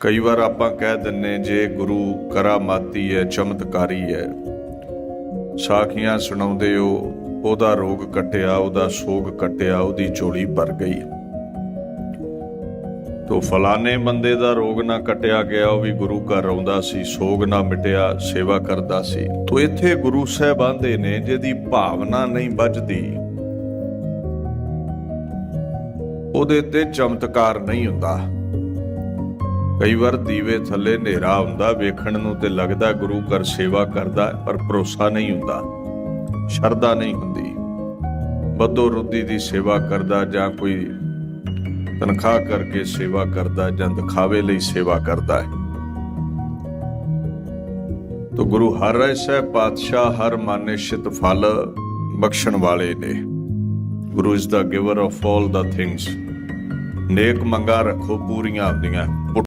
ਕਈ ਵਾਰ ਆਪਾਂ ਕਹਿ ਦਿੰਨੇ ਜੇ ਗੁਰੂ ਕਰਾਮਾਤੀ ਹੈ, ਚਮਤਕਾਰੀ ਹੈ। ਸਾਖੀਆਂ ਸੁਣਾਉਂਦੇ ਹੋ, ਉਹਦਾ ਰੋਗ ਕਟਿਆ, ਉਹਦਾ ਸੋਗ ਕਟਿਆ, ਉਹਦੀ ਝੋਲੀ ਭਰ ਗਈ। ਤੋ ਫਲਾਣੇ ਬੰਦੇ ਦਾ ਰੋਗ ਨਾ ਕਟਿਆ ਗਿਆ, ਉਹ ਵੀ ਗੁਰੂ ਘਰ ਆਉਂਦਾ ਸੀ, ਸੋਗ ਨਾ ਮਿਟਿਆ, ਸੇਵਾ ਕਰਦਾ ਸੀ। ਤੋ ਇੱਥੇ ਗੁਰੂ ਸਾਹਿਬਾਨ ਦੇ ਨੇ, ਜਿਹਦੀ ਭਾਵਨਾ ਨਹੀਂ ਵੱਜਦੀ, ਉਹਦੇ ਤੇ ਚਮਤਕਾਰ ਨਹੀਂ ਹੁੰਦਾ। ਕਈ ਵਾਰ ਦੀਵੇ ਥੱਲੇ ਹਨੇਰਾ ਹੁੰਦਾ ਵੇਖਣ ਨੂੰ ਤੇ ਲੱਗਦਾ ਗੁਰੂ ਘਰ ਸੇਵਾ ਕਰਦਾ, ਪਰ ਭਰੋਸਾ ਨਹੀਂ ਹੁੰਦਾ। ਸ਼ਰਧਾ ਨਹੀਂ ਹੁੰਦੀ। ਬੱਦੋ ਰੁੱਦੀ ਦੀ ਸੇਵਾ ਕਰਦਾ ਜਾਂ ਕੋਈ ਤਨਖਾਹ ਕਰਕੇ ਸੇਵਾ ਕਰਦਾ ਜਾਂ ਦਿਖਾਵੇ ਲਈ ਸੇਵਾ ਕਰਦਾ ਹੈ। ਤੋ ਗੁਰੂ ਹਰ ਐਸੈ ਪਾਤਸ਼ਾਹ, ਹਰ ਮਾਨਿਸ਼ਿਤ ਫਲ ਬਖਸ਼ਣ ਵਾਲੇ ਨੇ। Guru is the giver of all the things. ਨੇਕ ਮੰਗਾ ਰੱਖੋ, ਪੂਰੀਆਂ ਹੁੰਦੀਆਂ।